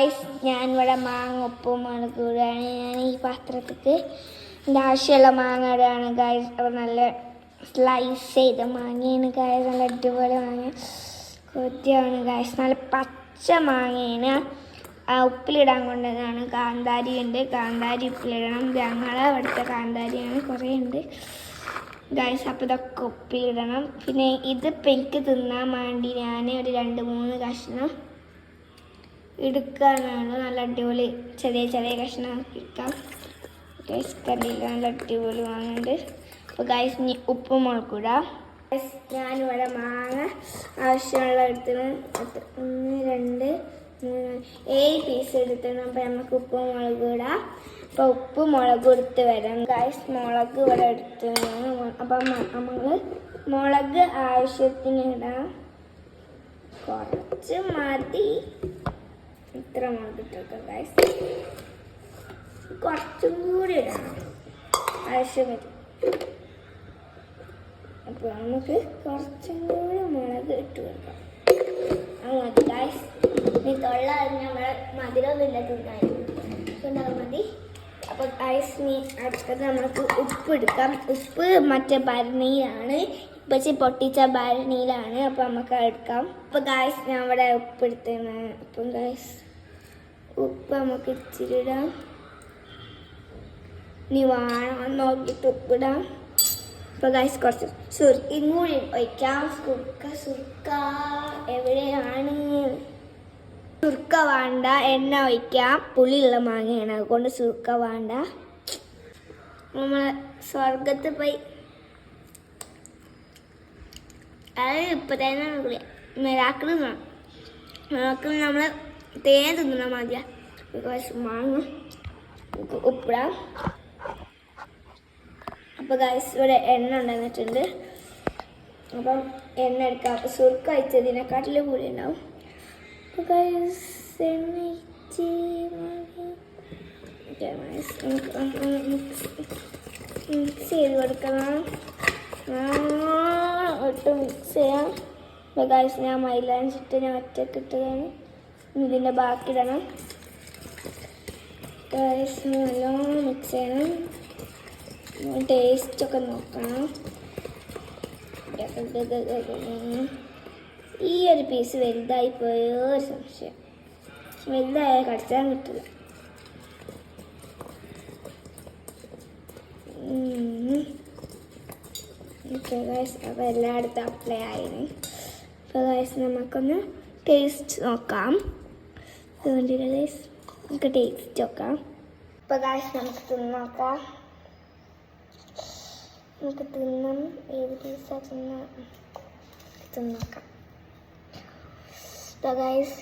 Guys ഞാൻ ഇവിടെ മാങ്ങ ഉപ്പും മുളകൂടാണ് ഞാൻ ഈ പാത്രത്തിക്ക് എന്റെ ആവശ്യമുള്ള മാങ്ങ ഇടുകയാണ്. ഗായ്സ് അപ്പോൾ നല്ല സ്ലൈസ് ചെയ്ത മാങ്ങയാണ്. ഗായ്സ് നല്ല അടിപൊളി മാങ്ങ. കൊത്തിയാണ് ഗായ്സ് നല്ല പച്ച മാങ്ങയാണ്. ആ ഉപ്പിലിടാൻ കൊണ്ടതാണ്. കാന്താരി ഉണ്ട്. കാന്താരി ഉപ്പിലിടണം. ഞങ്ങളെ അവിടുത്തെ കാന്താരിയാണ്. കുറേ ഉണ്ട്. ഗൈസ് അപ്പോൾ ഇതൊക്കെ ഉപ്പിലിടണം. പിന്നെ ഇതിപ്പോൾ എനിക്ക് തിന്നാൻ വേണ്ടി ഞാൻ ഒരു രണ്ട് മൂന്ന് കഷ്ണം എടുക്കാനാണ്. നല്ല അടിപൊളി ചെറിയ ചെറിയ കഷ്ണം എടുക്കാം ഗൈസ് നല്ല അടിപൊളി വാങ്ങുന്നുണ്ട് അപ്പോൾ ഗൈസ് ഇനി ഉപ്പ് മുളക്കൂട. ഞാനിവിടെ മാങ്ങ ആവശ്യമുള്ള എടുത്തിന്? ഒന്ന് രണ്ട് മൂന്ന് ഏഴ് പീസ് എടുത്തിട്ട് അപ്പോൾ നമുക്ക് ഉപ്പ് മുളക് ഇടാം അപ്പോൾ ഉപ്പ് മുളക് എടുത്ത് വരാം. ഗൈസ് മുളക് ഇവിടെ എടുത്ത് അപ്പം നമ്മൾ മുളക് ആവശ്യത്തിന് ഇടാം. കുറച്ച് മതി. ഇത്ര മുളക് ഇട്ടേക്കാം ഗൈസ് കുറച്ചും കൂടി ഇടണം. വരും. അപ്പോൾ നമുക്ക് കുറച്ചും കൂടി മുളക് ഇട്ട് കൊടുക്കാം. അത് മതി ഗൈസ് ഇനി തൊള്ള നമ്മളെ മധുരമൊന്നുമില്ല തിന്നാൻ മതി. അപ്പോൾ ഗൈസ് നീ അടുത്തത് നമുക്ക് ഉപ്പ് എടുക്കാം. ഉപ്പ് മറ്റേ ഭരണിയിലാണ്. ഇപ്പച്ചി പൊട്ടിച്ച ഭരണിയിലാണ്. അപ്പോൾ നമുക്ക് എടുക്കാം. അപ്പോൾ ഗൈസ് ഞാൻ ഇവിടെ ഉപ്പ് എടുത്തതാണ് അപ്പം ഗൈസ് ഉപ്പ് നമുക്ക് ഇച്ചിരി ഇടാം ഇനി വേണം നോക്കിയിട്ട് ഉപ്പിടാം. അപ്പോൾ ഗൈസ് കുറച്ച് സുർക്കയും കൂടി ഒഴിക്കാം. സുർക്ക സുർക്ക എവിടെയാണ്? സുർക്ക വേണ്ട എണ്ണ ഒഴിക്കാം. പുളിയുള്ള മാങ്ങയാണ് അതുകൊണ്ട് സുർക്ക വേണ്ട. നമ്മൾ സ്വർഗത്ത് പോയി. അതായത് ഇപ്പം തന്നെ മിറാക്കിൾ നോക്കും നമ്മൾ തേൻ തിന്നണ മതിയാ ബിക്കോസ് മാങ്ങ ഉപ്പിടാം. അപ്പോൾ ഗൈസ് ഇവിടെ എണ്ണ ഉണ്ടായിരുന്നിട്ടുണ്ട്. അപ്പം എണ്ണ എടുക്കാം. അപ്പോൾ സുർക്ക അയച്ചതിനെക്കാട്ടിൽ കൂടി ഉണ്ടാവും. അപ്പോൾ ഗൈസ് എണ്ണ മിക്സ് ചെയ്ത് കൊടുക്കണം. ഒട്ടും മിക്സ് ചെയ്യാം. അപ്പോൾ ഗൈസ് ഞാൻ മൈലാഞ്ചിട്ട് ഞാൻ ഒറ്റയ്ക്ക് ഇട്ടതാണ്. ഇനി ഇതിന്റെ ബാക്കി ഇടണം ഗൈസ് നല്ലോണം മിക്സ് ചെയ്യണം. ടേസ്റ്റ് ഒക്കെ നോക്കണം. ഈ ഒരു പീസ് വലുതായി പോയോ ഒരു സംശയം. വലുതായ കടിച്ചാൻ കിട്ടില്ല ഓക്കെ ഗൈസ് അപ്പോൾ എല്ലായിടത്തും അപ്ലൈ ആയിരുന്നു അപ്പോൾ ഗൈസ് നമുക്കൊന്ന് ടേസ്റ്റ് നോക്കാം. അതുകൊണ്ടില്ല ഗൈസ് നമുക്ക് ടേസ്റ്റ് നോക്കാം. അപ്പോൾ ഗൈസ് നമുക്ക് തിന്ന് നോക്കാം നമുക്ക് തിന്നാം. ഏത് പീസാ തിന്ന? തിന്നോക്കാം. So ഗൈസ്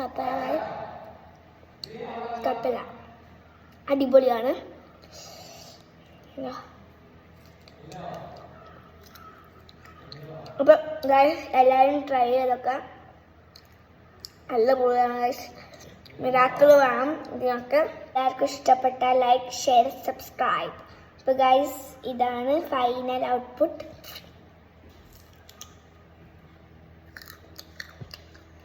കപ്പല കപ്പല. അടിപൊളിയാണ്. ഇതാ. അപ്പം ഗൈസ് എല്ലാവരും ട്രൈ ചെയ്തൊക്കെ നല്ല കൂടുതലാണ് ഗൈസ് മിറാക്കിൾ വേണം. ഇതിനൊക്കെ എല്ലാവർക്കും ഇഷ്ടപ്പെട്ട ലൈക്ക് ഷെയർ സബ്സ്ക്രൈബ് അപ്പോൾ ഗൈസ് ഇതാണ് ഫൈനൽ ഔട്ട്പുട്ട്